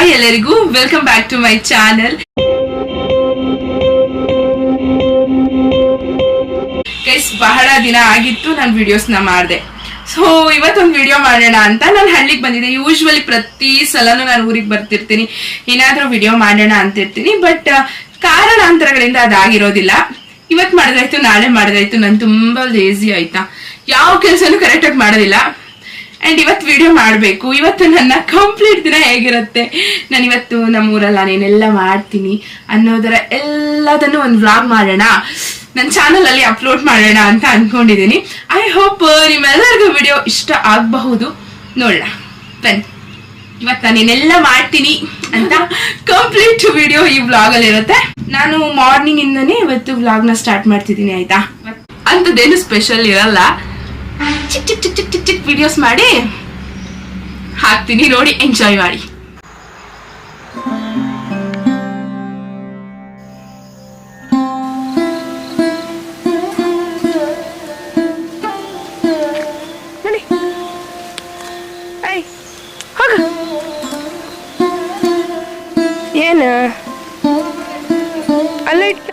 Hi ಎಲ್ಲರಿಗೂ. Welcome back to my channel guys ಬಹಳ ದಿನ ಆಗಿತ್ತು ನಾನು ವಿಡಿಯೋಸ್ನ ಮಾಡಿದೆ. ಸೊ ಇವತ್ತೊಂದು ವಿಡಿಯೋ ಮಾಡೋಣ ಅಂತ ನಾನು ಹಳ್ಳಿಗೆ ಬಂದಿದ್ದೆ. ಯೂಶ್ವಲಿ ಪ್ರತಿ ಸಲನೂ ನಾನು ಊರಿಗೆ ಬರ್ತಿರ್ತೀನಿ. ಏನಾದರೂ ವಿಡಿಯೋ ಮಾಡೋಣ ಅಂತಿರ್ತೀನಿ. ಬಟ್ ಕಾರಣಾಂತರಗಳಿಂದ ಅದಾಗಿರೋದಿಲ್ಲ. ಇವತ್ತು ಮಾಡಿದ್ರಾಯ್ತು ನಾಳೆ ಮಾಡಿದ್ರಾಯ್ತು ನಾನು ತುಂಬಾ ಲೇಸಿ ಆಯ್ತಾ. ಯಾವ ಕೆಲಸನೂ ಕರೆಕ್ಟಾಗಿ ಮಾಡೋದಿಲ್ಲ. ಅಂಡ್ ಇವತ್ತು ವಿಡಿಯೋ ಮಾಡಬೇಕು. ಇವತ್ತು ನನ್ನ ಕಂಪ್ಲೀಟ್ ದಿನ ಹೇಗಿರುತ್ತೆ? ನಾನು ಇವತ್ತು ನಮ್ಮ ಊರಲ್ಲ ನಾನೇನೆಲ್ಲ ಮಾಡ್ತೀನಿ ಅನ್ನೋದರ ಎಲ್ಲದನ್ನು ಒಂದು ವ್ಲಾಗ್ ಮಾಡೋಣ. ನನ್ನ ಚಾನಲಲ್ಲಿ ಅಪ್ಲೋಡ್ ಮಾಡೋಣ ಅಂತ ಅಂದ್ಕೊಂಡಿದ್ದೀನಿ ಐ ಹೋಪ್ ನಿಮ್ಮೆಲ್ಲರಿಗೂ ವಿಡಿಯೋ ಇಷ್ಟ ಆಗಬಹುದು. ನೋಡೋಣ ಬನ್ನಿ. ಇವತ್ತು ನಾನೇನೆಲ್ಲ ಮಾಡ್ತೀನಿ ಅಂತ ಕಂಪ್ಲೀಟ್ ವಿಡಿಯೋ ಈ ವ್ಲಾಗ್ ಅಲ್ಲಿ ಇರುತ್ತೆ. ನಾನು ಮಾರ್ನಿಂಗ್ ಇಂದನೇ ಇವತ್ತು ವ್ಲಾಗ್ನ ಸ್ಟಾರ್ಟ್ ಮಾಡ್ತಿದ್ದೀನಿ, ಆಯ್ತಾ? ಅಂಥದ್ದೇನು ಸ್ಪೆಷಲ್ ಇರಲ್ಲ. ಚಿಕ್ ಚಿಕ್ ಚಿಕ್ ಚಿಕ್ ಚಿಕ್ ಚಿಕ್ ವಿಡಿಯೋಸ್ ಮಾಡಿ ಹಾಕ್ತೀನಿ ನೋಡಿ ಎಂಜಾಯ್ ಮಾಡಿ. ಏನು? ಅಲ್ಲ ಇಟ್ಟು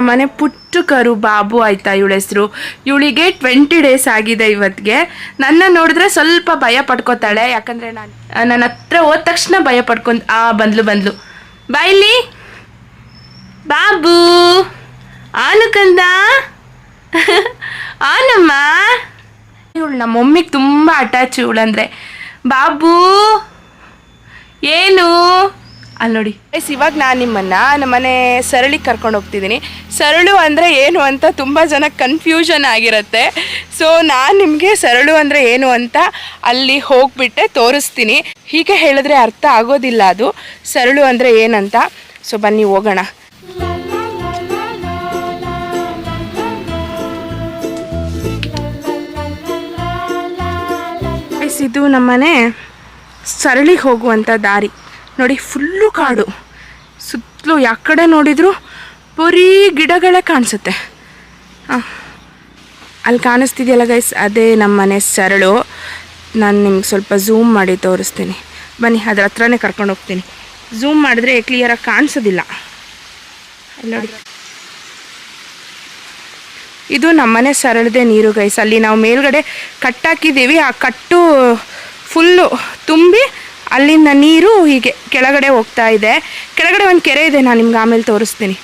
ನಮ್ಮನೆ ಪುಟ್ಟ ಕರು ಬಾಬು ಆಯ್ತಾ ಇವಳ ಹೆಸರು. ಇವಳಿಗೆ ಟ್ವೆಂಟಿ ಡೇಸ್ ಆಗಿದೆ ಇವತ್ತಿಗೆ ನನ್ನ ನೋಡಿದ್ರೆ ಸ್ವಲ್ಪ ಭಯ ಪಡ್ಕೋತಾಳೆ. ಯಾಕಂದ್ರೆ ನಾನು ನನ್ನ ಹತ್ರ ಹೋದ ತಕ್ಷಣ ಭಯ ಪಡ್ಕೊಂಡು, ಆ, ಬಂದ್ಲು ಬಂದ್ಲು. ಬಾಯ್ಲಿ ಬಾಬು. ಆನು ಕಂದ. ಆನಮ್ಮ ಇವಳು ನಮ್ಮ ಮಮ್ಮಿಗೆ ತುಂಬ ಅಟ್ಯಾಚ್ ಇವಳಂದ್ರೆ. ಬಾಬು. ಏನು? ಅಲ್ಲಿ ನೋಡಿ. ಎಸ್ ಇವಾಗ ನಾನು ನಿಮ್ಮನ್ನ ನಮ್ಮನೆ ಸರಳಿಗೆ ಕರ್ಕೊಂಡು ಹೋಗ್ತಿದ್ದೀನಿ. ಸರಳು ಅಂದರೆ ಏನು ಅಂತ ತುಂಬ ಜನ ಕನ್ಫ್ಯೂಷನ್ ಆಗಿರುತ್ತೆ. ಸೊ ನಾನು ನಿಮಗೆ ಸರಳು ಅಂದರೆ ಏನು ಅಂತ ಅಲ್ಲಿ ಹೋಗ್ಬಿಟ್ಟೆ, ತೋರಿಸ್ತೀನಿ. ಹೀಗೆ ಹೇಳಿದ್ರೆ ಅರ್ಥ ಆಗೋದಿಲ್ಲ ಅದು. ಸರಳು ಅಂದರೆ ಏನಂತ? ಸೊ ಬನ್ನಿ, ಹೋಗೋಣ. ಎಸ್ ಇದು ನಮ್ಮನೆ ಸರಳಿಗೆ ಹೋಗುವಂಥ ದಾರಿ. ನೋಡಿ, ಫುಲ್ಲು ಕಾಡು. ಸುತ್ತಲೂ ಯಾಕಡೆ ನೋಡಿದ್ರು ಬರೀ ಗಿಡಗಳೇ ಕಾಣಿಸುತ್ತೆ. ಹಾಂ ಅಲ್ಲಿ ಕಾಣಿಸ್ತಿದೆಯಲ್ಲ ಗೈಸ್ ಅದೇ ನಮ್ಮ ಮನೆ ಸರಳು. ನಾನು ನಿಮ್ಗೆ ಸ್ವಲ್ಪ ಝೂಮ್ ಮಾಡಿ ತೋರಿಸ್ತೀನಿ. ಬನ್ನಿ, ಅದ್ರ ಹತ್ರನೇ ಕರ್ಕೊಂಡು ಹೋಗ್ತೀನಿ. ಝೂಮ್ ಮಾಡಿದ್ರೆ ಕ್ಲಿಯರಾಗಿ ಕಾಣಿಸೋದಿಲ್ಲ. ನೋಡಿ. ಇದು ನಮ್ಮನೆ ಸರಳದೆ ನೀರು ಗೈಸ್ ಅಲ್ಲಿ ನಾವು ಮೇಲ್ಗಡೆ ಕಟ್ಟಾಕಿದ್ದೀವಿ. ಆ ಕಟ್ಟು ಫುಲ್ಲು ತುಂಬಿ ಅಲ್ಲಿಂದ ನೀರು ಹೀಗೆ ಕೆಳಗಡೆ ಹೋಗ್ತಾ ಇದೆ. ಕೆಳಗಡೆ ಒಂದು ಕೆರೆ ಇದೆ, ನಾನು ನಿಮ್ಗೆ ಆಮೇಲೆ ತೋರಿಸ್ತೀನಿ.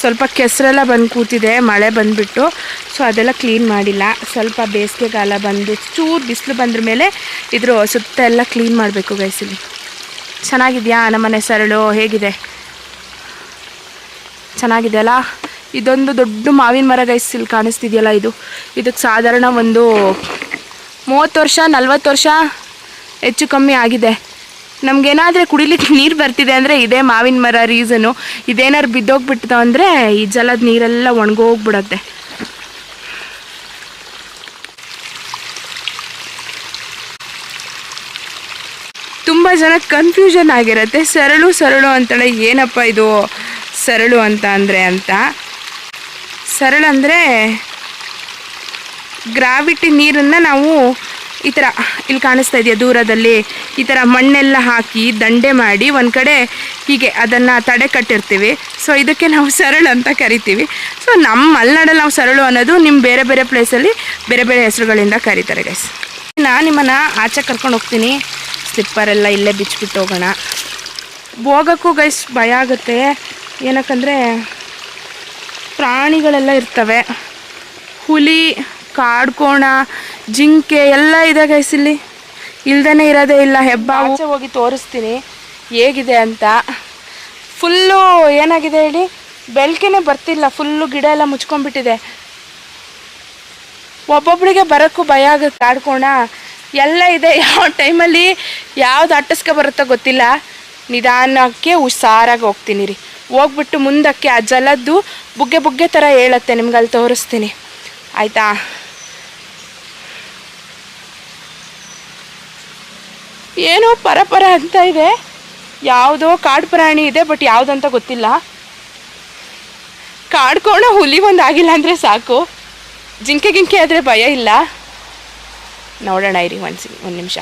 ಸ್ವಲ್ಪ ಕೆಸರೆಲ್ಲ ಬಂದು ಕೂತಿದೆ, ಮಳೆ ಬಂದುಬಿಟ್ಟು. ಸೊ ಅದೆಲ್ಲ ಕ್ಲೀನ್ ಮಾಡಿಲ್ಲ. ಸ್ವಲ್ಪ ಬೇಸಿಗೆಗಾಲ ಬಂದು ಚೂರು ಬಿಸಿಲು ಬಂದ್ರ ಮೇಲೆ ಇದ್ರ ಸುತ್ತ ಎಲ್ಲ ಕ್ಲೀನ್ ಮಾಡಬೇಕು ಗೈಸಲಿ ಚೆನ್ನಾಗಿದೆಯಾ? ನಮ್ಮನೆ ಸರಳು ಹೇಗಿದೆ? ಚೆನ್ನಾಗಿದೆಯಲ್ಲ? ಇದೊಂದು ದೊಡ್ಡ ಮಾವಿನ ಮರ ಗೈಸ್ ಇಲ್ಲಿ ಕಾಣಿಸ್ತಿದೆಯಲ್ಲ ಇದು. ಇದಕ್ಕೆ ಸಾಧಾರಣ ಒಂದು ಮೂವತ್ತು ವರ್ಷ, ನಲ್ವತ್ತು ವರ್ಷ ಹೆಚ್ಚು ಕಮ್ಮಿ ಆಗಿದೆ. ನಮಗೇನಾದರೆ ಕುಡಿಲಿಕ್ಕೆ ನೀರು ಬರ್ತಿದೆ ಅಂದರೆ ಇದೇ ಮಾವಿನ ಮರ ರೀಸನು ಇದೇನಾರು ಬಿದ್ದೋಗ್ಬಿಡ್ತು ಅಂದರೆ ಈ ಜಲದ ನೀರೆಲ್ಲ ಒಣಗೋಗ್ಬಿಡತ್ತೆ. ತುಂಬ ಜನ ಕನ್ಫ್ಯೂಷನ್ ಆಗಿರುತ್ತೆ. ಸರಳು ಸರಳು ಅಂತಾಳೆ ಏನಪ್ಪ ಇದು? ಸರಳು ಅಂತ ಅಂದರೆ ಅಂತ. ಸರಳು ಅಂದರೆ ಗ್ರಾವಿಟಿ ನೀರನ್ನು ನಾವು ಈ ಥರ ಇಲ್ಲಿ ಕಾಣಿಸ್ತಾ ಇದೆಯಾ ದೂರದಲ್ಲಿ? ಈ ಥರ ಮಣ್ಣೆಲ್ಲ ಹಾಕಿ ದಂಡೆ ಮಾಡಿ ಒಂದು ಕಡೆ ಹೀಗೆ ಅದನ್ನು ತಡೆ ಕಟ್ಟಿರ್ತೀವಿ. ಸೊ ಇದಕ್ಕೆ ನಾವು ಸರಳ ಅಂತ ಕರಿತೀವಿ. ಸೊ ನಮ್ಮ ಮಲೆನಾಡಲ್ಲಿ ನಾವು ಸರಳು ಅನ್ನೋದು ನಿಮ್ಮ ಬೇರೆ ಬೇರೆ ಪ್ಲೇಸಲ್ಲಿ ಬೇರೆ ಬೇರೆ ಹೆಸರುಗಳಿಂದ ಕರೀತಾರೆ ಗೈಸ್ ನಾನು ನಿಮ್ಮನ್ನು ಆಚೆ ಕರ್ಕೊಂಡು ಹೋಗ್ತೀನಿ. ಸ್ಲಿಪ್ಪರೆಲ್ಲ ಇಲ್ಲೇ ಬಿಚ್ಚಿಬಿಟ್ಟು ಹೋಗೋಣ. ಹೋಗೋಕ್ಕೂ ಗೈಸ್ ಭಯ ಆಗುತ್ತೆ. ಏನಕ್ಕಂದರೆ ಪ್ರಾಣಿಗಳೆಲ್ಲ ಇರ್ತವೆ. ಹುಲಿ, ಕಾಡ್ಕೋಣ, ಜಿಂಕೆ ಎಲ್ಲ ಇದೆ ಗೈಸ್ ಇಲ್ಲಿ. ಇಲ್ದೇ ಇರೋದೇ ಇಲ್ಲ ಹೆಬ್ಬ ಆಚೆ ಹೋಗಿ ತೋರಿಸ್ತೀನಿ ಹೇಗಿದೆ ಅಂತ. ಫುಲ್ಲು ಏನಾಗಿದೆ ಹೇಳಿ? ಬೆಳಕಿನೇ ಬರ್ತಿಲ್ಲ ಫುಲ್ಲು ಗಿಡ ಎಲ್ಲ ಮುಚ್ಕೊಂಡ್ಬಿಟ್ಟಿದೆ. ಒಬ್ಬೊಬ್ಬರಿಗೆ ಬರೋಕ್ಕೂ ಭಯ ಆಗುತ್ತೆ, ಕಾಡ್ಕೋಣ. ಎಲ್ಲ ಇದೆ, ಯಾವ ಟೈಮಲ್ಲಿ ಯಾವ್ದು ಅಟ್ಟಿಸ್ಕೊ ಬರುತ್ತೋ ಗೊತ್ತಿಲ್ಲ. ನಿಧಾನಕ್ಕೆ ಹುಷಾರಾಗಿ ಹೋಗ್ತೀನಿ ರೀ. ಹೋಗ್ಬಿಟ್ಟು ಮುಂದಕ್ಕೆ ಆ ಜಲದ್ದು ಬುಗ್ಗೆ ಬುಗ್ಗೆ ಥರ ಹೇಳತ್ತೆ ನಿಮ್ಗೆ ಅಲ್ಲಿ ತೋರಿಸ್ತೀನಿ. ಆಯಿತಾ? ಏನೋ ಪರಪರ ಅಂತ ಇದೆ. ಯಾವುದೋ ಕಾಡು ಪ್ರಾಣಿ ಇದೆ ಬಟ್ ಯಾವುದಂತ ಗೊತ್ತಿಲ್ಲ. ಕಾಡ್ಕೋಣ ಹುಲಿ ಒಂದು ಆಗಿಲ್ಲ ಅಂದರೆ ಸಾಕು. ಜಿಂಕೆ ಗಿಂಕೆ ಆದರೆ ಭಯ ಇಲ್ಲ. ನೋಡೋಣ ಇರಿ ಒಂದು ಒಂದು ನಿಮಿಷ.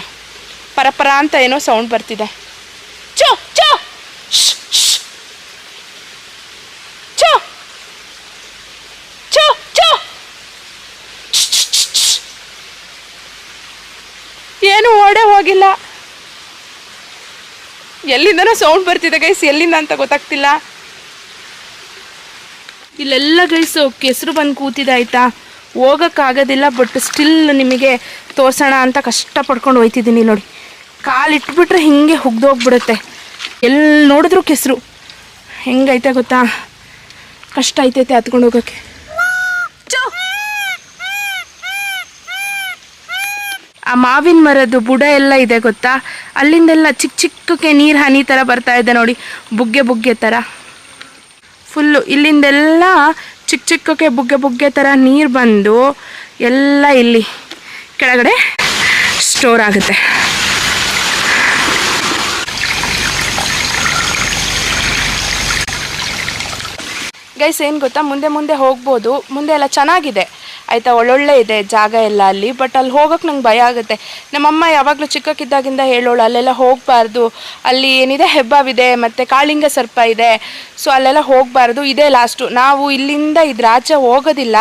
ಪರಪರ ಅಂತ ಏನೋ ಸೌಂಡ್ ಬರ್ತಿದೆ. ಚೋ ಚೋ ಶ್ಶ್, ಶ್ಶ್. ಚೋ ಚೋ ಚೋ ಶ್ಶ್, ಶ್ಶ್, ಶ್ಶ್. ಏನು ಓಡೇ ಹೋಗಿಲ್ಲ ಎಲ್ಲಿಂದನೋ ಸೌಂಡ್ ಬರ್ತಿದೆ ಗೈಸ್ ಎಲ್ಲಿಂದ ಅಂತ ಗೊತ್ತಾಗ್ತಿಲ್ಲ. ಇಲ್ಲೆಲ್ಲ ಗೈಸ್ ಕೆಸರು ಬಂದು ಕೂತಿದೆ, ಆಯ್ತಾ? ಹೋಗೋಕ್ಕಾಗೋದಿಲ್ಲ ಬಟ್ ಸ್ಟಿಲ್ ನಿಮಗೆ ತೋರ್ಸೋಣ ಅಂತ ಕಷ್ಟ ಪಡ್ಕೊಂಡು ಹೋಯ್ತಿದ್ದೀನಿ ನೋಡಿ. ಕಾಲು ಇಟ್ಬಿಟ್ರೆ ಹಿಂಗೆ ಹುಗ್ದೋಗ್ಬಿಡುತ್ತೆ. ಎಲ್ಲಿ ನೋಡಿದ್ರು ಕೆಸರು? ಹೆಂಗೈತೆ ಗೊತ್ತಾ? ಕಷ್ಟ ಐತೈತೆ ಹತ್ಕೊಂಡು ಹೋಗೋಕ್ಕೆ. ಆ ಮಾವಿನ ಮರದ್ದು ಬುಡ ಎಲ್ಲ ಇದೆ ಗೊತ್ತಾ? ಅಲ್ಲಿಂದೆಲ್ಲ ಚಿಕ್ಕ ಚಿಕ್ಕಕ್ಕೆ ನೀರು ಹನಿ ಥರ ಬರ್ತಾ ಇದೆ ನೋಡಿ. ಬುಗ್ಗೆ ಬುಗ್ಗೆ ಥರ ಫುಲ್ಲು ಇಲ್ಲಿಂದೆಲ್ಲ ಚಿಕ್ಕ ಚಿಕ್ಕಕ್ಕೆ ಬುಗ್ಗೆ ಬುಗ್ಗೆ ಥರ ನೀರು ಬಂದು ಎಲ್ಲ ಇಲ್ಲಿ ಕೆಳಗಡೆ ಸ್ಟೋರ್ ಆಗುತ್ತೆ. ಗೈಸ್ ಏನು ಗೊತ್ತಾ? ಮುಂದೆ ಮುಂದೆ ಹೋಗ್ಬೋದು. ಮುಂದೆ ಎಲ್ಲ ಚೆನ್ನಾಗಿದೆ. ಆಯಿತಾ, ಒಳ್ಳೊಳ್ಳೆ ಇದೆ ಜಾಗ ಎಲ್ಲ ಅಲ್ಲಿ ಬಟ್ ಅಲ್ಲಿ ಹೋಗೋಕೆ ನಂಗೆ ಭಯ ಆಗುತ್ತೆ. ನಮ್ಮಮ್ಮ ಯಾವಾಗಲೂ ಚಿಕ್ಕಕ್ಕಿದ್ದಾಗಿಂದ ಹೇಳೋಳು, ಅಲ್ಲೆಲ್ಲ ಹೋಗಬಾರ್ದು, ಅಲ್ಲಿ ಏನಿದೆ, ಹೆಬ್ಬಾವಿದೆ, ಮತ್ತು ಕಾಳಿಂಗ ಸರ್ಪ ಇದೆ ಸೊ ಅಲ್ಲೆಲ್ಲ ಹೋಗಬಾರ್ದು, ಇದೇ ಲಾಸ್ಟು ನಾವು ಇಲ್ಲಿಂದ ಇದ್ರ ಆಚೆ ಹೋಗೋದಿಲ್ಲ,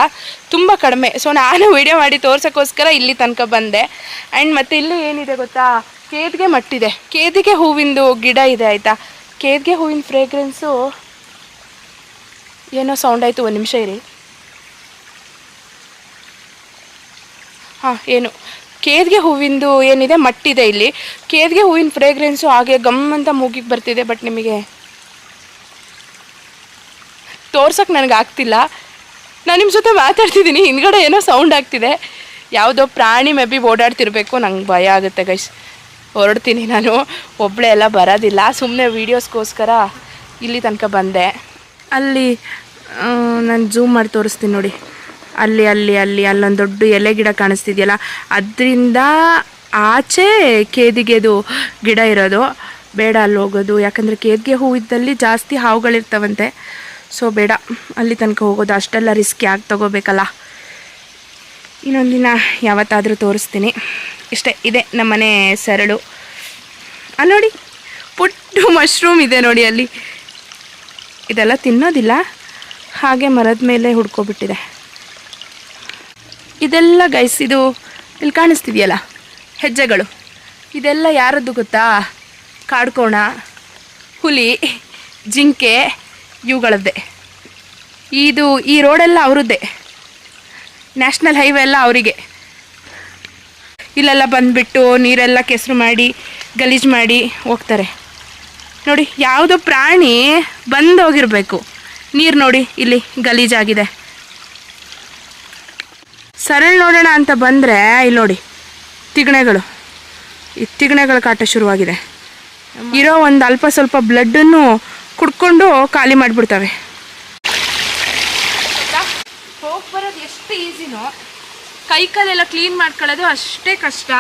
ತುಂಬ ಕಡಿಮೆ. ಸೊ ನಾನು ವಿಡಿಯೋ ಮಾಡಿ ತೋರ್ಸೋಕ್ಕೋಸ್ಕರ ಇಲ್ಲಿ ತನಕ ಬಂದೆ. ಆ್ಯಂಡ್ ಮತ್ತು ಇಲ್ಲಿ ಏನಿದೆ ಗೊತ್ತಾ? ಕೇದಿಗೆ ಮಟ್ಟಿದೆ. ಕೇದಿಗೆ ಹೂವಿಂದು ಗಿಡ ಇದೆ, ಆಯಿತಾ? ಕೇದಿಗೆ ಹೂವಿನ ಫ್ರೇಗ್ರೆನ್ಸು ಏನೋ ಸೌಂಡ್ ಆಯಿತು, ಒಂದು ನಿಮಿಷ ಇರಿ. ಹಾಂ, ಏನು? ಕೇದಿಗೆ ಹೂವಿಂದು ಏನಿದೆ? ಮಟ್ಟಿದೆ ಇಲ್ಲಿ. ಕೇದಿಗೆ ಹೂವಿನ ಫ್ರೇಗ್ರೆನ್ಸು ಹಾಗೆ ಗಮ್ ಅಂತ ಮೂಗಿಗೆ ಬರ್ತಿದೆ ಬಟ್ ನಿಮಗೆ ತೋರ್ಸಕ್ಕೆ ನನಗೆ ಆಗ್ತಿಲ್ಲ. ನಾನು ನಿಮ್ಮ ಜೊತೆ ಮಾತಾಡ್ತಿದ್ದೀನಿ ಹಿಂದ್ಗಡೆ ಏನೋ ಸೌಂಡ್ ಆಗ್ತಿದೆ. ಯಾವುದೋ ಪ್ರಾಣಿ ಮೇ ಬಿ ಓಡಾಡ್ತಿರ್ಬೇಕು, ನಂಗೆ ಭಯ ಆಗುತ್ತೆ ಗೈಸ್ ಹೊರಡ್ತೀನಿ ನಾನು ಒಬ್ಬಳೇ ಎಲ್ಲ ಬರೋದಿಲ್ಲ. ಸುಮ್ಮನೆ ವೀಡಿಯೋಸ್ಗೋಸ್ಕರ ಇಲ್ಲಿ ತನಕ ಬಂದೆ. ಅಲ್ಲಿ ನಾನು ಝೂಮ್ ಮಾಡಿ ತೋರಿಸ್ತೀನಿ ನೋಡಿ. ಅಲ್ಲಿ ಅಲ್ಲಿ ಅಲ್ಲಿ, ಅಲ್ಲೊಂದು ದೊಡ್ಡ ಎಲೆ ಗಿಡ ಕಾಣಿಸ್ತಿದೆಯಲ್ಲ, ಅದರಿಂದ ಆಚೆ ಕೇದಿಗೆದು ಗಿಡ ಇರೋದು. ಬೇಡ ಅಲ್ಲಿ ಹೋಗೋದು. ಯಾಕಂದರೆ ಕೇದಿಗೆ ಹೂ ಇದ್ದಲ್ಲಿ ಜಾಸ್ತಿ ಹಾವುಗಳಿರ್ತಾವಂತೆ. ಸೊ ಬೇಡ. ಅಲ್ಲಿ ತನಕ ಹೋಗೋದು. ಅಷ್ಟೆಲ್ಲ ರಿಸ್ಕ್ ಯಾಕೆ ತಗೋಬೇಕಲ್ಲ. ಇನ್ನೊಂದು ದಿನ ಯಾವತ್ತಾದರೂ ತೋರಿಸ್ತೀನಿ. ಇಷ್ಟೇ, ಇದೆ ನಮ್ಮನೆ ಸರಳು. ಅಲ್ಲಿ ನೋಡಿ, ಪುಟ್ಟು ಮಶ್ರೂಮ್ ಇದೆ ನೋಡಿ ಅಲ್ಲಿ. ಇದೆಲ್ಲ ತಿನ್ನೋದಿಲ್ಲ. ಹಾಗೆ ಮರದ ಮೇಲೆ ಹುಡ್ಕೊಬಿಟ್ಟಿದೆ. ಇದೆಲ್ಲ ಗೈಸ್ ಇದು ಇಲ್ಲಿ ಕಾಣಿಸ್ತಿದೆಯಲ್ಲ? ಹೆಜ್ಜೆಗಳು. ಇದೆಲ್ಲ ಯಾರದ್ದು ಗೊತ್ತಾ? ಕಾಡ್ಕೋಣ, ಹುಲಿ, ಜಿಂಕೆ, ಇವುಗಳದ್ದೇ. ಇದು ಈ ರೋಡೆಲ್ಲ ಅವರದ್ದೇ. ನ್ಯಾಷನಲ್ ಹೈವೇ ಎಲ್ಲ ಅವರಿಗೆ. ಇಲ್ಲೆಲ್ಲ ಬಂದುಬಿಟ್ಟು ನೀರೆಲ್ಲ ಕೆಸರು ಮಾಡಿ, ಗಲೀಜು ಮಾಡಿ ಹೋಗ್ತಾರೆ. ನೋಡಿ, ಯಾವುದೋ ಪ್ರಾಣಿ ಬಂದೋಗಿರಬೇಕು. ನೀರು ನೋಡಿ, ಇಲ್ಲಿ ಗಲೀಜಾಗಿದೆ. ಸರಳ್ ನೋಡೋಣ ಅಂತ ಬಂದರೆ, ಇಲ್ಲಿ ನೋಡಿ, ತಿಗಣೆಗಳು. ಈ ತಿಗಣೆಗಳ ಕಾಟ ಶುರುವಾಗಿದೆ. ಇರೋ ಒಂದು ಅಲ್ಪ ಸ್ವಲ್ಪ ಬ್ಲಡ್ಡನ್ನು ಕುಡ್ಕೊಂಡು ಖಾಲಿ ಮಾಡಿಬಿಡ್ತವೆ. ಹೋಗಿ ಬರೋದು ಎಷ್ಟು ಈಸಿನೋ? ಕೈ ಕಾಲೆಲ್ಲ ಕ್ಲೀನ್ ಮಾಡ್ಕೊಳ್ಳೋದು ಅಷ್ಟೇ ಕಷ್ಟ.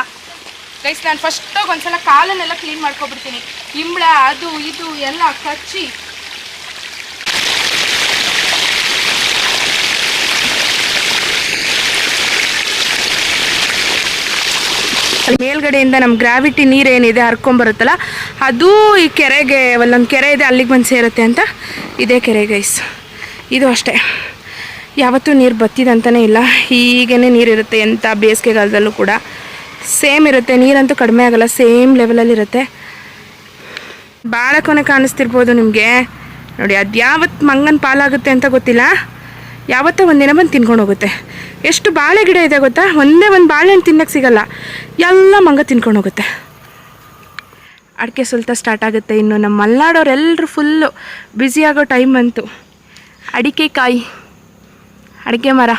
ಗೈಸ್, ನಾನು ಫಸ್ಟಾಗಿ ಒಂದ್ಸಲ ಕಾಲನ್ನೆಲ್ಲ ಕ್ಲೀನ್ ಮಾಡ್ಕೊಬಿಡ್ತೀನಿ. ಇಂಬಳ ಅದು, ಇದು ಎಲ್ಲ ಕಚ್ಚಿ ಮೇಲ್ಗಡೆಯಿಂದ ನಮ್ಮ ಗ್ರಾವಿಟಿ ನೀರೇನಿದೆ ಹರ್ಕೊಂಬರುತ್ತಲ್ಲ ಅದು ಈ ಕೆರೆಗೆ, ಒಂದೊಂದು ಕೆರೆ ಇದೆ, ಅಲ್ಲಿಗೆ ಬಂದು ಸೇರುತ್ತೆ ಅಂತ. ಇದೇ ಕೆರೆ ಗೈಸ್ ಇದು ಅಷ್ಟೇ. ಯಾವತ್ತೂ ನೀರು ಬತ್ತಿದಂತಲೇ ಇಲ್ಲ. ಹೀಗೇ ನೀರಿರುತ್ತೆ ಎಂಥ ಬೇಸಿಗೆಗಾಲದಲ್ಲೂ ಕೂಡ. ಸೇಮ್ ಇರುತ್ತೆ. ನೀರಂತೂ ಕಡಿಮೆ ಆಗಲ್ಲ. ಸೇಮ್ ಲೆವೆಲಲ್ಲಿರುತ್ತೆ ಭಾಳ ಕೊನೆ ಕಾಣಿಸ್ತಿರ್ಬೋದು ನಿಮಗೆ. ನೋಡಿ ಅದು ಯಾವತ್ತು ಮಂಗನ ಪಾಲಾಗುತ್ತೆ ಅಂತ ಗೊತ್ತಿಲ್ಲ. ಯಾವತ್ತೋ ಒಂದಿನ ಬಂದು ತಿನ್ಕೊಂಡು ಹೋಗುತ್ತೆ. ಎಷ್ಟು ಬಾಳೆ ಗಿಡ ಇದೆ ಗೊತ್ತಾ? ಒಂದೇ ಒಂದು ಬಾಳೆಹಣ್ಣು ತಿನ್ನಕ್ಕೆ ಸಿಗಲ್ಲ. ಎಲ್ಲ ಮಂಗ ತಿನ್ಕೊಂಡು ಹೋಗುತ್ತೆ. ಅಡಿಕೆ ಸುಲ್ತ ಸ್ಟಾರ್ಟ್ ಆಗುತ್ತೆ ಇನ್ನು. ನಮ್ಮ ಮಲ್ನಾಡೋರೆಲ್ಲರೂ ಫುಲ್ಲು ಆಗೋ ಟೈಮ್ ಬಂತು. ಅಡಿಕೆ ಕಾಯಿ ಅಡಿಕೆ ಮರ.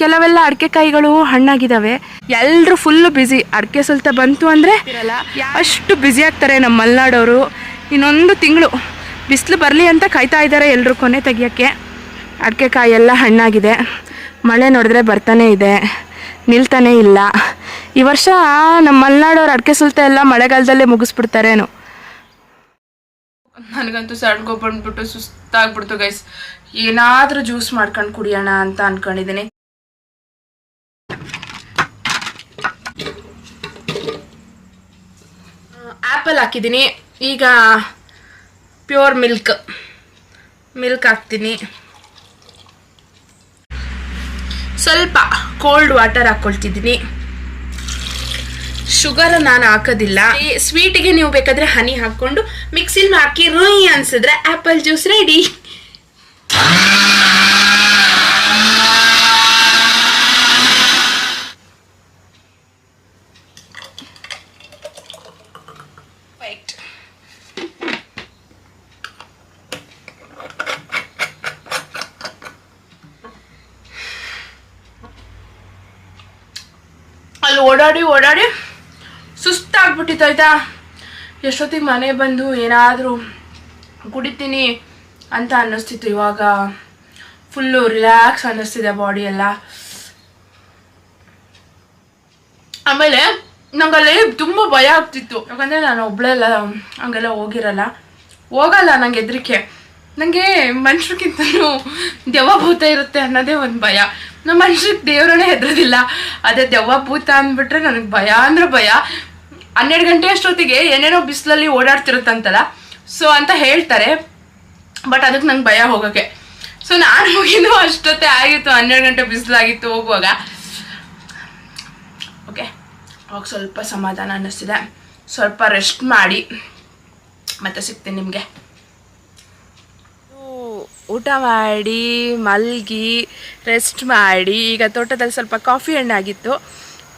ಕೆಲವೆಲ್ಲ ಅಡಿಕೆ ಕಾಯಿಗಳು ಹಣ್ಣಾಗಿದ್ದಾವೆ ಎಲ್ಲರೂ ಫುಲ್ಲು ಬ್ಯುಸಿ ಅಡಿಕೆ ಸುಲ್ತ ಬಂತು ಅಂದರೆ ಅಷ್ಟು ಬ್ಯುಸಿ ಆಗ್ತಾರೆ ನಮ್ಮ ಮಲ್ನಾಡೋರು. ಇನ್ನೊಂದು ತಿಂಗಳು. ಬಿಸಿಲು ಬರಲಿ ಅಂತ ಕಾಯ್ತಾ ಇದ್ದಾರೆ ಎಲ್ಲರೂ ಕೊನೆ ತೆಗಿಯೋಕ್ಕೆ. ಅಡಿಕೆಕಾಯಿ ಎಲ್ಲ ಹಣ್ಣಾಗಿದೆ. ಮಳೆ ನೋಡಿದ್ರೆ ಬರ್ತಾನೆ ಇದೆ. ನಿಲ್ತಾನೇ ಇಲ್ಲ. ಈ ವರ್ಷ ನಮ್ಮ ಮಲೆನಾಡವ್ರು ಅಡಿಕೆ ಸುಲ್ತ ಎಲ್ಲ ಮಳೆಗಾಲದಲ್ಲೇ ಮುಗಿಸ್ಬಿಡ್ತಾರೇನು. ನನಗಂತೂ ಸಡ್ಗೋ ಬಂದ್ಬಿಟ್ಟು ಸುಸ್ತಾಗ್ಬಿಡ್ತು ಗೈಸ್ ಏನಾದರೂ ಜ್ಯೂಸ್ ಮಾಡ್ಕೊಂಡು ಕುಡಿಯೋಣ ಅಂತ ಅನ್ಕೊಂಡಿದ್ದೀನಿ. ಆ್ಯಪಲ್ ಹಾಕಿದ್ದೀನಿ. ಈಗ ಪ್ಯೂರ್ ಮಿಲ್ಕ್ ಮಿಲ್ಕ್ ಹಾಕ್ತೀನಿ. ಸ್ವಲ್ಪ ಕೋಲ್ಡ್ ವಾಟರ್ ಹಾಕ್ಕೊಳ್ತಿದ್ದೀನಿ ಶುಗರ್ ನಾನು ಹಾಕೋದಿಲ್ಲ. ಸ್ವೀಟಿಗೆ ನೀವು ಬೇಕಾದ್ರೆ ಹನಿ ಹಾಕ್ಕೊಂಡು ಮಿಕ್ಸಿಲ್ ಹಾಕಿ, ರುಯಿ ಅನ್ಸಿದ್ರೆ ಆಪಲ್ ಜ್ಯೂಸ್ ರೆಡಿ ಅಲ್ಲಿ ಓಡಾಡಿ ಓಡಾಡಿ ಸುಸ್ತಾಗ್ಬಿಟ್ಟಿತ್ತು, ಆಯ್ತಾ? ಎಷ್ಟೊತ್ತಿಗೆ ಮನೆ ಬಂದು ಏನಾದರೂ ಕುಡಿತೀನಿ ಅಂತ ಅನ್ನಿಸ್ತಿತ್ತು ಇವಾಗ. ಫುಲ್ಲು ರಿಲ್ಯಾಕ್ಸ್ ಅನ್ನಿಸ್ತಿದೆ ಬಾಡಿ ಎಲ್ಲ. ಆಮೇಲೆ ನಂಗಲ್ಲಿ ತುಂಬ ಭಯ ಆಗ್ತಿತ್ತು. ಯಾಕಂದರೆ ನಾನು ಒಬ್ಬಳೇ ಅಲ್ಲ, ಹಂಗೆಲ್ಲ ಹೋಗಿರಲ್ಲ. ಹೋಗಲ್ಲ ನಂಗೆ ಹೆದರಿಕೆ. ನನಗೆ ಮನುಷ್ಯಕ್ಕಿಂತಲೂ ದೆವ್ವ ಇರುತ್ತೆ ಅನ್ನೋದೇ ಒಂದು ಭಯ. ನಮ್ಮ ಮನುಷ್ಯಕ್ಕೆ ದೇವ್ರನ್ನೇ ಹೆದರೋದಿಲ್ಲ. ಅದೇ ದೆವ್ವ ಭೂತ ಅಂದ್ಬಿಟ್ರೆ ನನಗೆ ಭಯ ಅಂದ್ರೆ ಭಯ. ಹನ್ನೆರಡು ಗಂಟೆ ಅಷ್ಟೊತ್ತಿಗೆ ಏನೇನೋ ಬಿಸಿಲಲ್ಲಿ ಓಡಾಡ್ತಿರುತ್ತಂತಲ್ಲ. ಸೊ ಅಂತ ಹೇಳ್ತಾರೆ. ಬಟ್ ಅದಕ್ಕೆ ನಂಗೆ ಭಯ ಹೋಗೋಕ್ಕೆ ಸೊ ನಾನು ಹೋಗಿದ್ದು ಅಷ್ಟೊತ್ತೇ ಆಗಿತ್ತು. ಹನ್ನೆರಡು ಗಂಟೆ ಬಿಸಿಲಾಗಿತ್ತು ಹೋಗುವಾಗ. ಓಕೆ ಅವಾಗ ಸ್ವಲ್ಪ ಸಮಾಧಾನ ಅನ್ನಿಸ್ತಿದೆ. ಸ್ವಲ್ಪ ರೆಸ್ಟ್ ಮಾಡಿ. ಮತ್ತೆ ಸಿಗ್ತೀನಿ ನಿಮಗೆ. ಊಟ ಮಾಡಿ, ಮಲ್ಗಿ ರೆಸ್ಟ್ ಮಾಡಿ, ಈಗ ತೋಟದಲ್ಲಿ ಸ್ವಲ್ಪ ಕಾಫಿ ಹಣ್ಣಾಗಿತ್ತು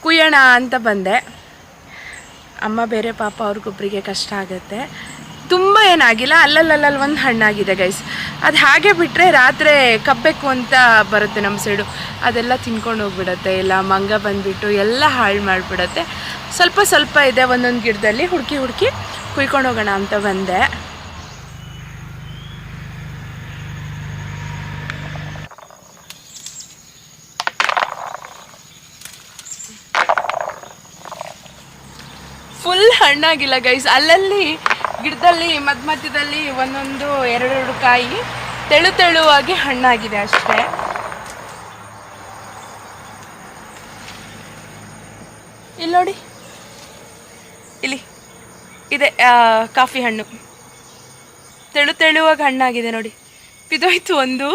ಕುಯ್ಯೋಣ ಅಂತ ಬಂದೆ. ಅಮ್ಮ ಬೇರೆ ಪಾಪ ಅವ್ರಿಗೊಬ್ಬರಿಗೆ ಕಷ್ಟ ಆಗುತ್ತೆ. ತುಂಬ ಏನಾಗಿಲ್ಲ, ಅಲ್ಲಲ್ಲಲ್ಲಲ್ಲಿ ಒಂದು ಹಣ್ಣಾಗಿದೆ ಗೈಸ್ ಅದು ಹಾಗೆ ಬಿಟ್ಟರೆ ರಾತ್ರಿ ಕಬ್ಬೆಕ್ಕು ಅಂತ ಬರುತ್ತೆ ನಮ್ಮ ಸೈಡು ಅದೆಲ್ಲ ತಿನ್ಕೊಂಡು ಹೋಗ್ಬಿಡತ್ತೆ. ಇಲ್ಲ, ಮಂಗ ಬಂದುಬಿಟ್ಟು ಎಲ್ಲ ಹಾಳು ಮಾಡಿಬಿಡತ್ತೆ. ಸ್ವಲ್ಪ ಸ್ವಲ್ಪ ಇದೆ ಒಂದೊಂದು ಗಿಡದಲ್ಲಿ, ಹುಡುಕಿ ಹುಡುಕಿ ಕುಯ್ಕೊಂಡು ಹೋಗೋಣ ಅಂತ ಬಂದೆ. ಹಣ್ಣಾಗಿಲ್ಲ ಗೈಸ್ ಅಲ್ಲಲ್ಲಿ, ಗಿಡದಲ್ಲಿ ಮಧ್ಯ ಮಧ್ಯದಲ್ಲಿ ಒಂದೊಂದು ಎರಡೆರಡು ಕಾಯಿ ತೆಳು ತೆಳುವಾಗಿ ಹಣ್ಣಾಗಿದೆ ಅಷ್ಟೇ. ಇಲ್ಲಿ ನೋಡಿ. ಇಲ್ಲಿ. ಇದೆ ಕಾಫಿ ಹಣ್ಣು. ತೆಳು ತೆಳುವಾಗಿ ಹಣ್ಣಾಗಿದೆ ನೋಡಿ. ಬಿದೋಯ್ತು ಒಂದು.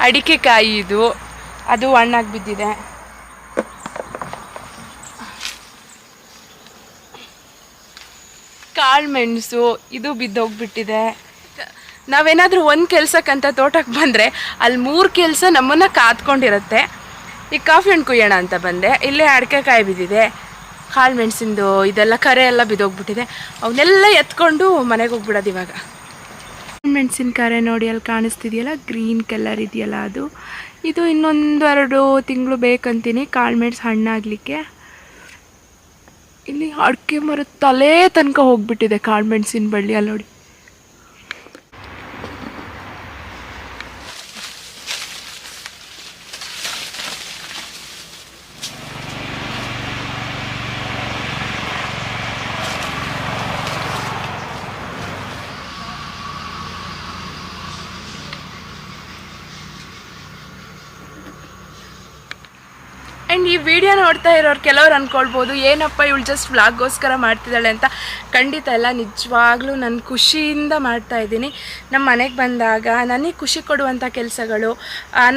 ಅಡಿಕೆ ಕಾಯಿ ಇದು. ಅದು ಹಣ್ಣಾಗಿ ಬಿದ್ದಿದೆ ಕಾಳು ಮೆಣಸು, ಇದು ಬಿದ್ದೋಗ್ಬಿಟ್ಟಿದೆ. ನಾವೇನಾದರೂ ಒಂದು ಕೆಲಸಕ್ಕಂತ ತೋಟಕ್ಕೆ ಬಂದರೆ ಅಲ್ಲಿ ಮೂರು ಕೆಲಸ ನಮ್ಮನ್ನು ಕಾದ್ಕೊಂಡಿರುತ್ತೆ. ಈಗ ಕಾಫಿ ಹಣ್ಣು ಕುಯ್ಯೋಣ ಅಂತ ಬಂದೆ. ಇಲ್ಲೇ ಅಡಿಕೆಕಾಯಿ ಬಿದ್ದಿದೆ. ಕಾಳು ಮೆಣಸಿಂದು ಇದೆಲ್ಲ ಕರೆ ಎಲ್ಲ ಬಿದ್ದೋಗ್ಬಿಟ್ಟಿದೆ. ಅವನ್ನೆಲ್ಲ ಎತ್ಕೊಂಡು ಮನೆಗೆ ಹೋಗ್ಬಿಡೋದು ಇವಾಗ. ಕರೆ ನೋಡಿ ಅಲ್ಲಿ ಕಾಣಿಸ್ತಿದೆಯಲ್ಲ? ಗ್ರೀನ್ ಕಲರ್ ಇದೆಯಲ್ಲ ಅದು. ಇದು ಇನ್ನೊಂದು ಎರಡು ತಿಂಗಳು ಬೇಕಂತೀನಿ ಕಾಳು ಮೆಣಸು ಹಣ್ಣಾಗಲಿಕ್ಕೆ. ಇಲ್ಲಿ ಅಡಿಕೆ ಮರದ ತಲೆ ತನಕ ಹೋಗ್ಬಿಟ್ಟಿದೆ ಕಾಳು ಮೆಣಸಿನ ಬಳ್ಳಿ ಅಲ್ಲಿ ನೋಡಿ ಆ್ಯಂಡ್ ಈ ವಿಡಿಯೋ ನೋಡ್ತಾ ಇರೋರು ಕೆಲವ್ರು ಅಂದ್ಕೊಳ್ಬೋದು ಏನಪ್ಪ ಇವಳು ಜಸ್ಟ್ ವ್ಲಾಗ್ಗೋಸ್ಕರ ಮಾಡ್ತಿದ್ದಾಳೆ ಅಂತ. ಖಂಡಿತ ಎಲ್ಲ ನಿಜವಾಗ್ಲೂ ನಾನು ಖುಷಿಯಿಂದ ಮಾಡ್ತಾ ಇದ್ದೀನಿ. ನಮ್ಮ ಮನೆಗೆ ಬಂದಾಗ ನನಗೆ ಖುಷಿ ಕೊಡುವಂಥ ಕೆಲಸಗಳು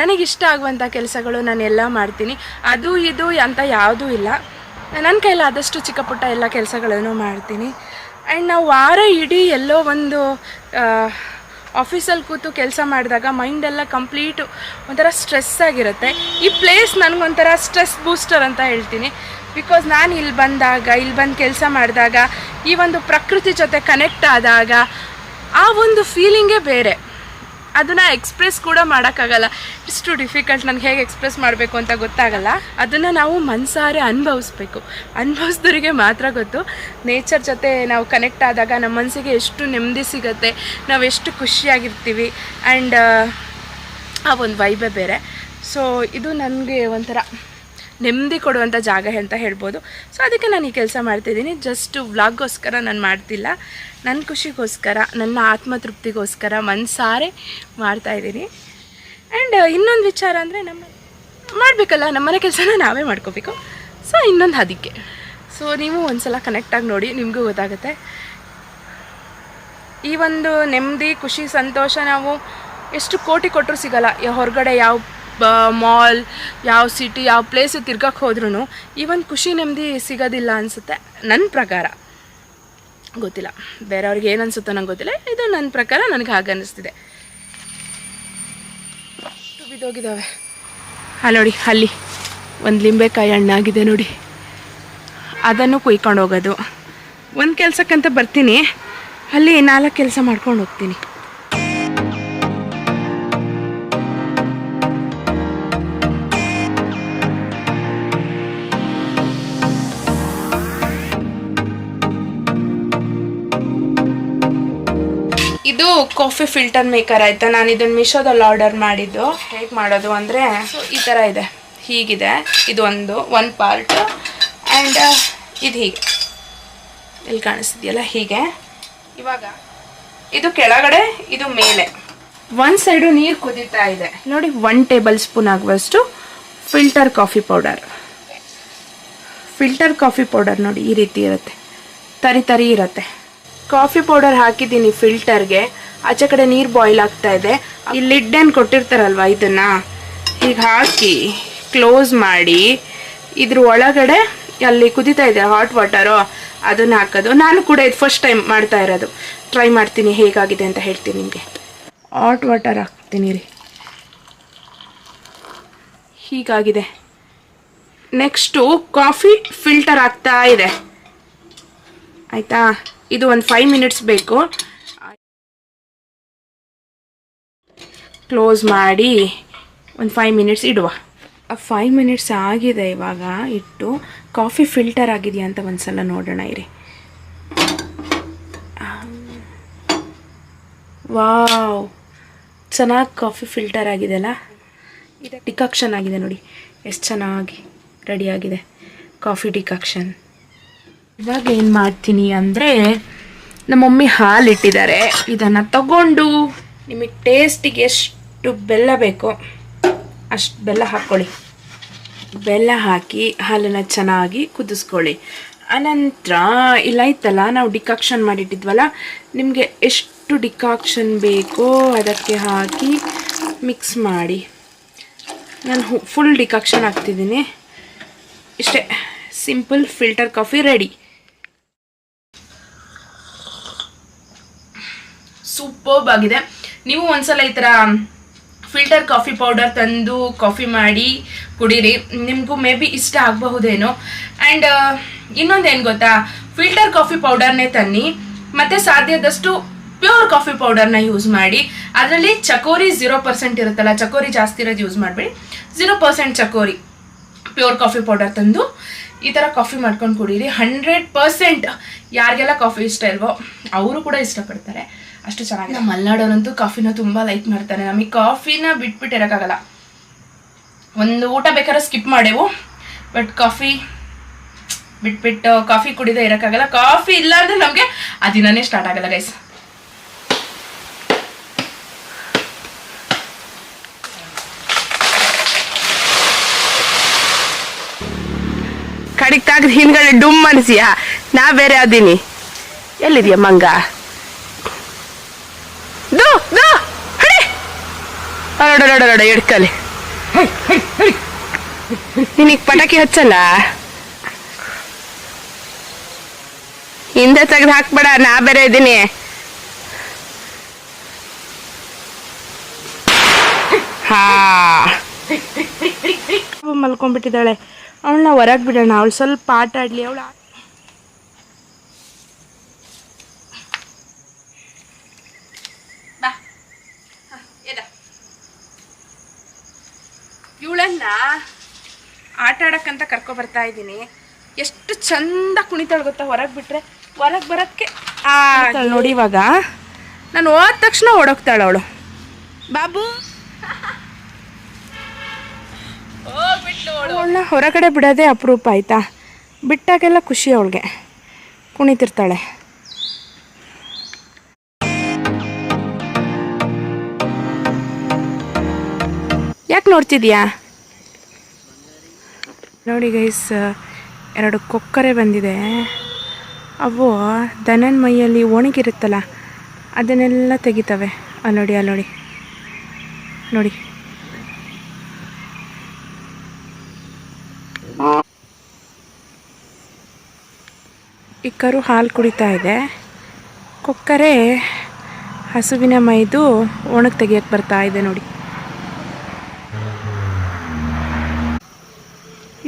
ನನಗಿಷ್ಟ ಆಗುವಂಥ ಕೆಲಸಗಳು ನಾನು ಎಲ್ಲ ಮಾಡ್ತೀನಿ. ಅದು ಇದು ಅಂತ ಯಾವುದೂ ಇಲ್ಲ. ನನ್ನ ಕೈಲಾದಷ್ಟು ಚಿಕ್ಕ ಪುಟ್ಟ ಎಲ್ಲ ಕೆಲಸಗಳನ್ನು ಮಾಡ್ತೀನಿ. ಆ್ಯಂಡ್ ನಾವು ವಾರ ಇಡೀ ಎಲ್ಲೋ ಒಂದು ಆಫೀಸಲ್ಲಿ ಕೂತು ಕೆಲಸ ಮಾಡಿದಾಗ ಮೈಂಡೆಲ್ಲ ಕಂಪ್ಲೀಟ್ ಒಂಥರ ಸ್ಟ್ರೆಸ್ ಆಗಿರುತ್ತೆ. ಈ ಪ್ಲೇಸ್ ನನಗೊಂಥರ ಸ್ಟ್ರೆಸ್ ಬೂಸ್ಟರ್ ಅಂತ ಹೇಳ್ತೀನಿ. ಬಿಕಾಸ್ ನಾನು ಇಲ್ಲಿ ಬಂದಾಗ, ಇಲ್ಲಿ ಬಂದು ಕೆಲಸ ಮಾಡಿದಾಗ ಈ ಒಂದು ಪ್ರಕೃತಿ ಜೊತೆ ಕನೆಕ್ಟ್ ಆದಾಗ ಆ ಒಂದು ಫೀಲಿಂಗೇ ಬೇರೆ. ಅದನ್ನು ಎಕ್ಸ್ಪ್ರೆಸ್ ಕೂಡ ಮಾಡೋಕ್ಕಾಗಲ್ಲ. ಇಷ್ಟು ಡಿಫಿಕಲ್ಟ್ ನನಗೆ ಹೇಗೆ ಎಕ್ಸ್ಪ್ರೆಸ್ ಮಾಡಬೇಕು ಅಂತ ಗೊತ್ತಾಗಲ್ಲ. ಅದನ್ನು ನಾವು ಮನಸಾರೆ ಅನುಭವಿಸ್ಬೇಕು. ಅನುಭವಿಸಿದವರಿಗೆ ಮಾತ್ರ ಗೊತ್ತು. ನೇಚರ್ ಜೊತೆ ನಾವು ಕನೆಕ್ಟ್ ಆದಾಗ ನಮ್ಮ ಮನಸ್ಸಿಗೆ ಎಷ್ಟು ನೆಮ್ಮದಿ ಸಿಗುತ್ತೆ. ನಾವು ಎಷ್ಟು ಖುಷಿಯಾಗಿರ್ತೀವಿ. ಆ್ಯಂಡ್ ಆ ಒಂದು ವೈಬೇ ಬೇರೆ. ಸೊ ಇದು ನನಗೆ ಒಂಥರ ನೆಮ್ಮದಿ ಕೊಡುವಂಥ ಜಾಗ ಅಂತ ಹೇಳ್ಬೋದು. ಸೊ ಅದಕ್ಕೆ ನಾನು ಈ ಕೆಲಸ ಮಾಡ್ತಿದ್ದೀನಿ. ಜಸ್ಟ್ ವ್ಲಾಗ್ಗೋಸ್ಕರ ನಾನು ಮಾಡ್ತಿಲ್ಲ. ನನ್ನ ಖುಷಿಗೋಸ್ಕರ, ನನ್ನ ಆತ್ಮತೃಪ್ತಿಗೋಸ್ಕರ ಮನಸಾರೆ ಮಾಡ್ತಾಯಿದ್ದೀನಿ ಆ್ಯಂಡ್ ಇನ್ನೊಂದು ವಿಚಾರ ಅಂದರೆ ನಮ್ಮ, ಮಾಡಬೇಕಲ್ಲ ನಮ್ಮನೆ ಕೆಲಸನ ನಾವೇ ಮಾಡ್ಕೋಬೇಕು. ಸೊ ಇನ್ನೊಂದು ಅದಕ್ಕೆ ಸೊ ನೀವು ಒಂದ್ಸಲ ಕನೆಕ್ಟಾಗಿ ನೋಡಿ, ನಿಮಗೂ ಗೊತ್ತಾಗುತ್ತೆ. ಈ ಒಂದು ನೆಮ್ಮದಿ, ಖುಷಿ, ಸಂತೋಷ ನಾವು ಎಷ್ಟು ಕೋಟಿ ಕೊಟ್ಟರು ಸಿಗಲ್ಲ. ಹೊರಗಡೆ ಯಾವ ಮಾಲ್, ಯಾವ ಸಿಟಿ, ಯಾವ ಪ್ಲೇಸ್ ತಿರ್ಗಕ್ಕೆ ಹೋದ್ರೂ ಈ ಒಂದು ಖುಷಿ ನೆಮ್ಮದಿ ಸಿಗೋದಿಲ್ಲ ಅನಿಸುತ್ತೆ. ನನ್ನ ಪ್ರಕಾರ. ಗೊತ್ತಿಲ್ಲ. ಬೇರೆಯವ್ರಿಗೆ ಏನು ಅನಿಸುತ್ತೋ ನಂಗೆ ಗೊತ್ತಿಲ್ಲ. ಇದು ನನ್ನ ಪ್ರಕಾರ ನನಗೆ ಹಾಗೆ ಅನ್ನಿಸ್ತಿದೆ ಬಿದ್ದೋಗಿದ್ದಾವೆ. ಹಾಂ, ನೋಡಿ, ಅಲ್ಲಿ. ಒಂದು ಲಿಂಬೆಕಾಯಿ ಹಣ್ಣಾಗಿದೆ ನೋಡಿ. ಅದನ್ನು ಕುಯ್ಕೊಂಡು ಹೋಗೋದು. ಒಂದು ಕೆಲಸಕ್ಕಂತ ಬರ್ತೀನಿ. ಅಲ್ಲಿ ನಾಲ್ಕು ಕೆಲಸ ಮಾಡ್ಕೊಂಡು ಹೋಗ್ತೀನಿ. ಇದು ಕಾಫಿ ಫಿಲ್ಟರ್ ಮೇಕರ್ ಆಯ್ತಾ? ನಾನು ಇದನ್ನು ಮಿಶೋದಲ್ಲಿ ಆರ್ಡರ್ ಮಾಡಿದ್ದು. ಹೇಗೆ ಮಾಡೋದು ಅಂದರೆ ಸೊ ಈ ಥರ ಇದೆ. ಹೀಗಿದೆ. ಇದು ಒಂದು ಒನ್ ಪಾರ್ಟ್ ಆ್ಯಂಡ್ ಇದು ಹೀಗೆ. ಇಲ್ಲಿ ಕಾಣಿಸ್ತಿದೆಯಲ್ಲ? ಹೀಗೆ. ಇವಾಗ ಇದು ಕೆಳಗಡೆ, ಇದು ಮೇಲೆ. ಒಂದು ಸೈಡು ನೀರು ಕುದೀತಾ ಇದೆ. ನೋಡಿ ಒನ್ ಟೇಬಲ್ ಸ್ಪೂನ್ ಆಗುವಷ್ಟು filter coffee powder filter coffee powder ನೋಡಿ ಈ ರೀತಿ ಇರುತ್ತೆ. ತರಿ ತರಿ ಇರುತ್ತೆ. ಕಾಫಿ ಪೌಡರ್ ಹಾಕಿದ್ದೀನಿ ಫಿಲ್ಟರ್ಗೆ. ಆಚೆ ಕಡೆ ನೀರು ಬಾಯ್ಲ್ ಆಗ್ತಾ ಇದೆ. ಈ ಏನು ಕೊಟ್ಟಿರ್ತಾರಲ್ವ ಇದನ್ನ? ಹೀಗೆ ಹಾಕಿ ಕ್ಲೋಸ್ ಮಾಡಿ ಇದ್ರ ಒಳಗಡೆ ಅಲ್ಲಿ ಕುದಿತಾ ಇದೆ ಹಾಟ್ ವಾಟರು ಅದನ್ನ ಹಾಕೋದು. ನಾನು ಕೂಡ ಇದು ಫಸ್ಟ್ ಟೈಮ್ ಮಾಡ್ತಾ ಇರೋದು. ಟ್ರೈ ಮಾಡ್ತೀನಿ ಹೇಗಾಗಿದೆ ಅಂತ ಹೇಳ್ತೀನಿ ನಿಮಗೆ. ಹಾಟ್ ವಾಟರ್ ಹಾಕ್ತೀನಿ ರೀ. ಹೀಗಾಗಿದೆ. ನೆಕ್ಸ್ಟು ಕಾಫಿ ಫಿಲ್ಟರ್ ಆಗ್ತಾ ಇದೆ. ಆಯಿತಾ? ಇದು ಒಂದು ಫೈವ್ ಮಿನಿಟ್ಸ್ ಬೇಕು. ಕ್ಲೋಸ್ ಮಾಡಿ ಒಂದು ಫೈವ್ ಮಿನಿಟ್ಸ್ ಇಡುವ. ಫೈವ್ ಮಿನಿಟ್ಸ್ ಆಗಿದೆ ಇವಾಗ, ಇಟ್ಟು ಕಾಫಿ ಫಿಲ್ಟರ್ ಆಗಿದೆಯಾ ಅಂತ ಒಂದ್ಸಲ ನೋಡೋಣ ಇರಿ. ವಾವ್! ಚೆನ್ನಾಗಿ ಕಾಫಿ ಫಿಲ್ಟರ್ ಆಗಿದೆಲ್ಲ ಇದು ಡಿಕಾಕ್ಷನ್ ಆಗಿದೆ ನೋಡಿ. ಎಷ್ಟು ಚೆನ್ನಾಗಿ ರೆಡಿಯಾಗಿದೆ ಕಾಫಿ ಡಿಕಾಕ್ಷನ್ ಇವಾಗ ಏನು ಮಾಡ್ತೀನಿ ಅಂದರೆ ನಮ್ಮ ಮಮ್ಮಿ ಹಾಲು ಇಟ್ಟಿದ್ದಾರೆ ಇದನ್ನು ತಗೊಂಡು ನಿಮಗೆ ಟೇಸ್ಟಿಗೆ ಎಷ್ಟು ಬೆಲ್ಲ ಬೇಕೋ ಅಷ್ಟು ಬೆಲ್ಲ ಹಾಕ್ಕೊಳ್ಳಿ ಬೆಲ್ಲ ಹಾಕಿ ಹಾಲನ್ನು ಚೆನ್ನಾಗಿ ಕುದಿಸ್ಕೊಳ್ಳಿ. ಅನಂತರ, ಇಲ್ಲ ಇತ್ತಲ್ಲ ನಾವು ಡಿಕಾಕ್ಷನ್ ಮಾಡಿಟ್ಟಿದ್ವಲ್ಲ, ನಿಮಗೆ ಎಷ್ಟು ಡಿಕಾಕ್ಷನ್ ಬೇಕೋ ಅದಕ್ಕೆ ಹಾಕಿ ಮಿಕ್ಸ್ ಮಾಡಿ. ನಾನು ಫುಲ್ ಡಿಕಾಕ್ಷನ್ ಹಾಕ್ತಿದ್ದೀನಿ. ಇಷ್ಟೇ simple filter coffee ready superb ಆಗಿದೆ ನೀವು ಒಂದ್ಸಲ ಈ ಥರ ಫಿಲ್ಟರ್ ಕಾಫಿ ಪೌಡರ್ ತಂದು ಕಾಫಿ ಮಾಡಿ ಕುಡೀರಿ. ನಿಮಗೂ ಮೇ ಬಿ ಇಷ್ಟ ಆಗಬಹುದೇನೋ. ಆ್ಯಂಡ್ ಇನ್ನೊಂದೇನು ಗೊತ್ತಾ? ಫಿಲ್ಟರ್ ಕಾಫಿ ಪೌಡರ್ನೇ ತನ್ನಿ, ಮತ್ತೆ ಸಾಧ್ಯದಷ್ಟು ಪ್ಯೂರ್ ಕಾಫಿ ಪೌಡರ್ನ ಯೂಸ್ ಮಾಡಿ. ಅದರಲ್ಲಿ ಚಕೋರಿ ಝೀರೋ ಪರ್ಸೆಂಟ್ ಇರುತ್ತಲ್ಲ, ಚಕೋರಿ ಜಾಸ್ತಿ ಇರೋದು ಯೂಸ್ ಮಾಡಬೇಡಿ. Zero percent chicory pure coffee powder ತಂದು ಈ ಥರ ಕಾಫಿ ಮಾಡ್ಕೊಂಡು ಕುಡೀರಿ. ಹಂಡ್ರೆಡ್ ಪರ್ಸೆಂಟ್ ಯಾರಿಗೆಲ್ಲ ಕಾಫಿ ಇಷ್ಟ ಇಲ್ವೋ, ಅವರು ಕೂಡ ಇಷ್ಟಪಡ್ತಾರೆ. ಅಷ್ಟು ಚೆನ್ನಾಗಿದೆ. ನಮ್ಮ ಮಲ್ನಾಡೋರಂತೂ ಕಾಫಿನ ತುಂಬ ಲೈಕ್ ಮಾಡ್ತಾರೆ ನಮಗೆ ಕಾಫಿನ ಬಿಟ್ಬಿಟ್ಟು ಇರೋಕ್ಕಾಗಲ್ಲ. ಒಂದು ಊಟ ಬೇಕಾದ್ರೆ ಸ್ಕಿಪ್ ಮಾಡೇವು. ಬಟ್ ಕಾಫಿ ಬಿಟ್ಬಿಟ್ಟು ಕಾಫಿ ಕುಡಿದೇ ಇರೋಕ್ಕಾಗಲ್ಲ. ಕಾಫಿ ಇಲ್ಲ ಅಂದ್ರೆ ನಮಗೆ ಆ ದಿನನೇ ಸ್ಟಾರ್ಟ್ ಆಗಲ್ಲ ಗೈಸ್ ಕಡಿಗೆ ತಾಗ್ದು ಹಿಂದ್ಗಡೆ ಡುಮ್ ಅನಿಸಿಯಾ? ನಾ ಬೇರೆ ಅದೀನಿ ಎಲ್ಲಿದ್ಯಾ ಮಂಗ? ನೋಡ ಎಡ್ಕಲಿ ಪಟಾಕಿ ಹಚ್ಚಲ್ಲ? ಹಿಂದೆ ತೆಗ್ದು ಹಾಕ್ಬೇಡ, ನಾ ಬೇರೆ ಇದ್ದೀನಿ. ಹಾ. ಮಲ್ಕೊಂಡ್ಬಿಟ್ಟಿದ್ದಾಳೆ. ಅವಳನ್ನ ಹೊರಗ್ ಬಿಡೋಣ, ಅವಳು ಸ್ವಲ್ಪ ಆಟ ಆಡ್ಲಿ ಅವಳು ಅಂತ ಕರ್ಕೊ ಬರ್ತಾ ಇದ್ದೀನಿ. ಎಷ್ಟು ಚಂದ ಕುಣಿತಾಳೆ ಗೊತ್ತಾ ಹೊರಗೆ ಬಿಟ್ರೆ ಹೊರಗೆ ಬರೋಕ್ಕೆ ನೋಡಿ ಇವಾಗ. ನಾನು ಹೋದ ತಕ್ಷಣ ಓಡೋಗ್ತಾಳೆ ಅವಳು. ಬಾಬು. ಅವಳನ್ನ ಹೊರಗಡೆ ಬಿಡೋದೇ ಅಪರೂಪ ಆಯ್ತಾ? ಬಿಟ್ಟಾಗೆಲ್ಲ ಖುಷಿ ಅವಳಿಗೆ. ಕುಣಿತಿರ್ತಾಳೆ. ಯಾಕೆ ನೋಡ್ತಿದ್ಯಾ? ನೋಡಿ ಗೈಸ್ ಎರಡು ಕೊಕ್ಕರೆ ಬಂದಿದೆ. ಅವು ದನನ ಮೈಯಲ್ಲಿ ಒಣಗಿರುತ್ತಲ್ಲ, ಅದನ್ನೆಲ್ಲ ತೆಗಿತವೆ. ಅಲ್ಲಿ ನೋಡಿ ಅಲ್ಲಿ ನೋಡಿ. ನೋಡಿ. ಈ ಕರು ಹಾಲು ಕುಡಿತಾ ಇದೆ. ಕೊಕ್ಕರೆ ಹಸುವಿನ ಮೈದು ಒಣಗಿ ತೆಗಿಯಕ್ಕೆ ಬರ್ತಾ ಇದೆ ನೋಡಿ.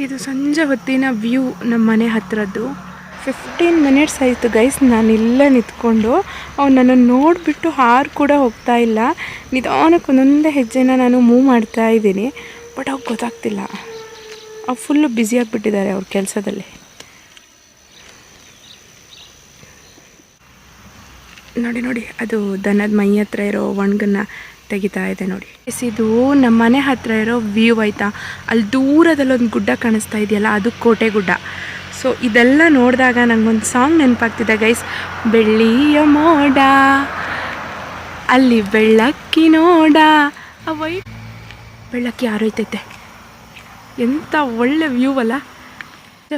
ಇದು ಸಂಜೆ ಹೊತ್ತಿನ ವ್ಯೂ ನಮ್ಮ ಮನೆ ಹತ್ರದ್ದು. ಫಿಫ್ಟೀನ್ ಮಿನಿಟ್ಸ್ ಆಯಿತು ಗೈಸ್ ನಾನು ಇಲ್ಲೇ ನಿಂತ್ಕೊಂಡು, ಅವ್ನು ನನ್ನನ್ನು ನೋಡಿಬಿಟ್ಟು ಹಾರು ಕೂಡ ಹೋಗ್ತಾ ಇಲ್ಲ. ನಿಧಾನಕ್ಕೆ ಒಂದೊಂದೇ ಹೆಜ್ಜೆನ ನಾನು ಮೂವ್ ಮಾಡ್ತಾ ಇದ್ದೀನಿ. ಬಟ್ ಅವ್ರಿಗೆ ಗೊತ್ತಾಗ್ತಿಲ್ಲ. ಅವ್ರು ಫುಲ್ಲು ಬ್ಯುಸಿಯಾಗಿಬಿಟ್ಟಿದ್ದಾರೆ ಅವ್ರ ಕೆಲಸದಲ್ಲಿ. ನೋಡಿ ನೋಡಿ, ಅದು ದನದ ಮೈ ಹತ್ರ ಇರೋ ಒಣಗನ್ನ ತೆಗಿತಾ ಇದೆ ನೋಡಿ. ಎಸ್, ಇದು ನಮ್ಮ ಮನೆ ಹತ್ರ ಇರೋ ವ್ಯೂ ಆಯ್ತಾ? ಅಲ್ಲಿ ದೂರದಲ್ಲಿ ಒಂದು ಗುಡ್ಡ ಕಾಣಿಸ್ತಾ ಇದೆಯಲ್ಲ, ಅದು ಕೋಟೆ ಗುಡ್ಡ. ಸೊ ಇದೆಲ್ಲ ನೋಡಿದಾಗ ನಂಗೊಂದು ಸಾಂಗ್ ನೆನಪಾಗ್ತಿದೆ ಗೈಸ್ ಬೆಳ್ಳಿಯ ಮೋಡ, ಅಲ್ಲಿ ಬೆಳ್ಳಕ್ಕಿ ನೋಡ. ಅವೈ, ಬೆಳ್ಳಕ್ಕಿ ಆರೋಯ್ತೈತೆ ಎಂಥ ಒಳ್ಳೆ ವ್ಯೂ ಅಲ್ಲ.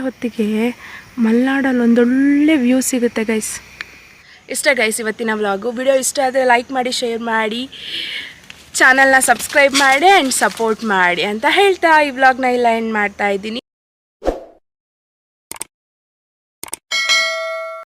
ಹೊತ್ತಿಗೆ ಮಲೆನಾಡಲ್ಲಿ ಒಂದೊಳ್ಳೆ ವ್ಯೂ ಸಿಗುತ್ತೆ ಗೈಸ್ ಇಷ್ಟ ಗೈಸ್ ಇವತ್ತಿನ ವ್ಲಾಗು ವಿಡಿಯೋ ಇಷ್ಟ ಆದರೆ ಲೈಕ್ ಮಾಡಿ ಶೇರ್ ಮಾಡಿ. ಚಾನಲ್ನ ಸಬ್ಸ್ಕ್ರೈಬ್ ಮಾಡಿ ಆ್ಯಂಡ್ ಸಪೋರ್ಟ್ ಮಾಡಿ ಅಂತ ಹೇಳ್ತಾ ಈ ವ್ಲಾಗ್ನ ಇಲ್ಲ ಎಂಡ್ ಮಾಡ್ತಾ ಇದ್ದೀನಿ.